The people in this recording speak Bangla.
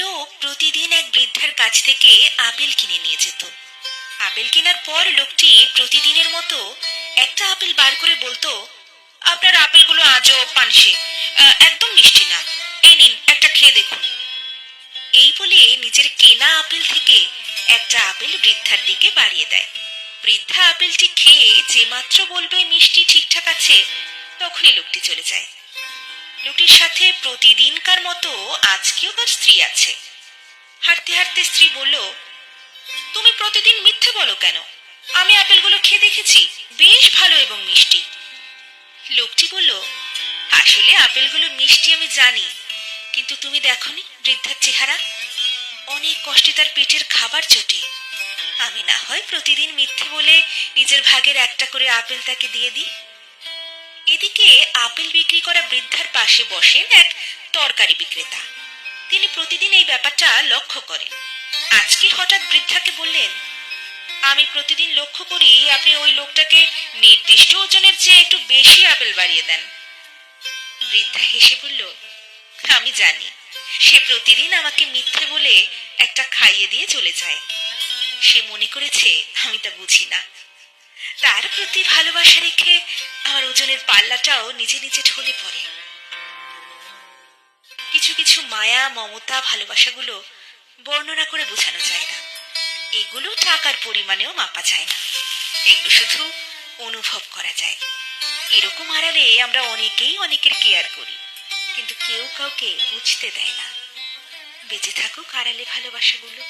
লোক প্রতিদিন এক বৃদ্ধার কাছ থেকে আপেল কিনে নিয়ে যেত। আপেল কেনার পর লোকটি প্রতিদিনের মতো একটা আপেল বার করে বলতো, আপনার আপেলগুলো আজও পানসে একদম মিষ্টি না। এই নিন, একটা খেয়ে দেখুন। এই বলে নিজের কেনা আপেল থেকে একটা আপেল বৃদ্ধার দিকে বাড়িয়ে দেয়। বৃদ্ধা আপেলটি খেয়ে যে মাত্র বলবে মিষ্টি ঠিকঠাক আছে, তখনই লোকটি চলে যায়। লোকটির সাথে প্রতিদিনকার মতো আজকেও তার স্ত্রী আছে। হাঁটতে হাঁটতে স্ত্রী বলল, তুমি প্রতিদিন মিথ্যে বলো কেন? আমি আপেলগুলো খেয়ে দেখেছি, বেশ ভালো এবং মিষ্টি। লোকটি বলল, আসলে আপেলগুলো মিষ্টি আমি জানি, কিন্তু তুমি দেখনি বৃদ্ধার চেহারা? অনেক কষ্টে তার পেটের খাবার চটে আমি না হয় প্রতিদিন মিথ্যে বলে নিজের ভাগের একটা করে আপেল তাকে দিয়ে দিই? আপেল বিক্রি করা বৃদ্ধার পাশে বসেন এক তরকারি বিক্রেতা। তিনি প্রতিদিন এই ব্যাপারটা লক্ষ্য করেন। আজকে হঠাৎ বৃদ্ধাকে বললেন, আমি প্রতিদিন লক্ষ্য করি আপনি ওই লোকটাকে নির্দিষ্ট ওজনের চেয়ে একটু বেশি আপেল বাড়িয়ে দেন। বৃদ্ধা হেসে বলল, আমি জানি। সে প্রতিদিন আমাকে মিথ্যে বলে একটা খাইয়ে দিয়ে চলে যায়। সে মনে করেছে, আমি তা বুঝি না। তার প্রতি ভালোবাসা রেখে আমার ওজনের পাল্লাটাও নিজে নিজে ঢলে পড়ে। কিছু কিছু মায়া, মমতা, ভালোবাসাগুলো বর্ণনা করে বোঝানো যায় না। এগুলো টাকার পরিমাণেও মাপা যায় না। এগুলো শুধু অনুভব করা যায়। এরকম হারালে আমরা অনেকেই অনেকের কেয়ার করি, কিন্তু কেউ কাউকে বুঝতে দেয় না। বেঁচে থাকুক আড়ালে ভালোবাসাগুলো।